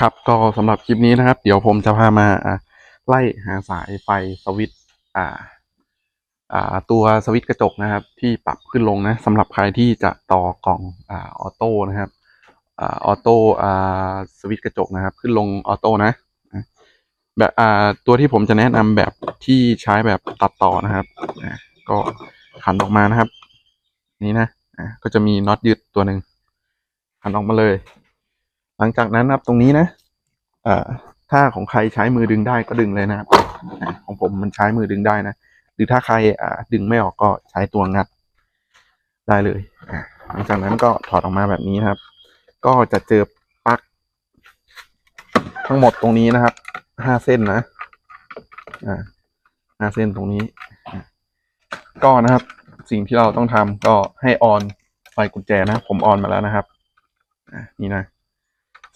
ครับก็สำหรับคลิปนี้นะครับ เดี๋ยวผมจะพามาไล่หาสายไฟสวิตอ่า อ่า ตัวสวิตกระจกนะครับ ที่ปรับขึ้นลงนะสำหรับใครที่จะต่อกล่องอ่าออโต้นะครับอ่าออโต้อ่าสวิตกระจกนะครับ ขึ้นลงออโต้นะแบบอ่าตัวที่ผมจะแนะนำแบบที่ใช้แบบตัดต่อนะครับก็ขันออกมานะครับ นี่นะก็จะมีน็อตยึดตัวหนึ่งขันออกมาเลย หลังจากนั้นนะครับตรงนี้นะเอ่อถ้าของใครใช้มือดึงได้ก็ดึงเลยนะครับของผมมันใช้มือดึงได้นะหรือถ้าใครอ่าดึงไม่ออกก็ใช้ตัวงัดได้เลยหลังจากนั้นก็ถอดออกมาแบบนี้นะครับ ก็จะเจอปลั๊กทั้งหมดตรงนี้นะครับห้าเส้นนะอ่าห้าเส้นตรงนี้ก็นะครับ สิ่งที่เราต้องทำก็ให้ออนไฟกุญแจนะ ผมออนมาแล้วนะครับนี่นะ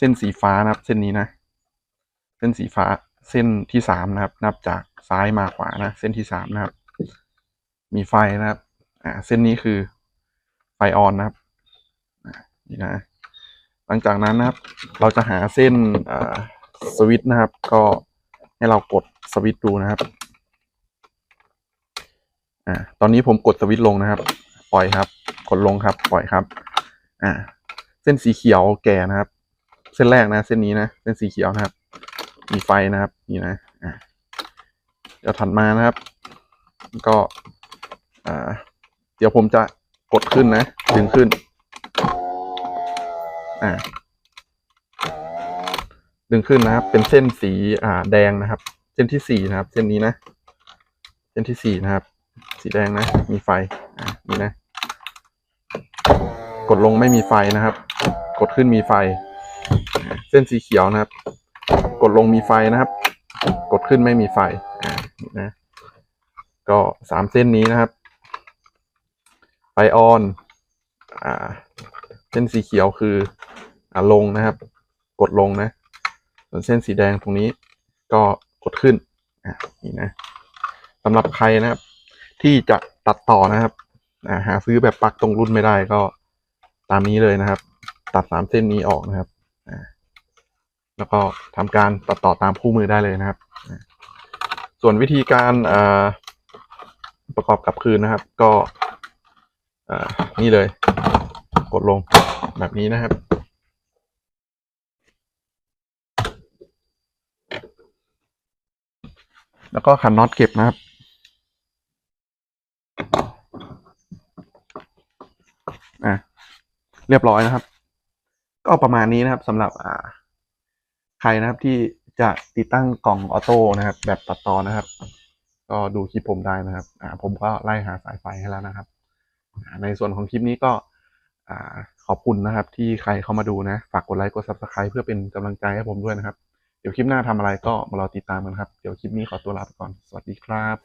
เส้นสีฟ้านะครับ เส้นนี้นะ เส้นสีฟ้าเส้นที่สามนะครับ นับจากซ้ายมาขวานะ เส้นที่สามนะครับ มีไฟนะครับ อ่า เส้นนี้คือไฟออนนะครับนี่นะ หลังจากนั้นนะครับ เราจะหาเส้นอ่าสวิตช์นะครับ ก็ให้เรากดสวิตช์ดูนะครับ อ่า ตอนนี้ผมกดสวิตช์ลงนะครับ ปล่อยครับ กดลงครับ ปล่อยครับ อ่า เส้นสีเขียวแก่นะครับ เส้นแรกนะ เส้นนี้นะเส้นสีเขียวนะครับ มีไฟนะครับนี่นะอ่าเดี๋ยวถัดมานะครับ ก็อ่าเดี๋ยวผมจะกดขึ้นนะดึงขึ้นอ่าดึงขึ้นนะครับ เป็นเส้นสีอ่าแดงนะครับ เส้นที่สี่นะครับ เส้นนี้นะ เส้นที่สี่นะครับ สีแดงนะ มีไฟอ่านี่นะ กดลงไม่มีไฟนะครับ กดขึ้นมีไฟ เส้นสีเขียวนะครับ กดลงมีไฟนะครับ กดขึ้นไม่มีไฟอ่านี่นะ ก็สามเส้นนี้นะครับ ไฟออนอ่าเส้นสีเขียวคืออ่าลงนะครับ กดลงนะ ส่วนเส้นสีแดงตรงนี้ ก็กดขึ้นอ่านี่นะสำหรับใครนะครับ ที่จะตัดต่อนะครับหาซื้อแบบปลั๊กตรงรุ่นไม่ได้ก็ตามนี้เลยนะครับ ตัดสามเส้นนี้ออกนะครับอ่า แล้วก็ทำการตัดต่อตามคู่มือได้เลยนะครับ ส่วนวิธีการประกอบกลับคืนนะครับ ก็นี่เลย กดลงแบบนี้นะครับ แล้วก็ขันน็อตเก็บนะครับอะเรียบร้อยนะครับ ก็ประมาณนี้นะครับสำหรับอ่า ใครนะครับที่จะติดตั้งกล่องออโต้นะครับ แบบตัดต่อนะครับ ก็ดูคลิปผมได้นะครับอ่าผมก็ไล่หาสายไฟให้แล้วนะครับ ในส่วนของคลิปนี้ก็อ่าขอบคุณนะครับ ที่ใครเข้ามาดูนะ ฝากกดไลค์กด subscribe เพื่อเป็นกำลังใจให้ผมด้วยนะครับ เดี๋ยวคลิปหน้าทำอะไรก็มารอติดตามกันครับ เดี๋ยวคลิปนี้ขอตัวลาไปก่อน สวัสดีครับ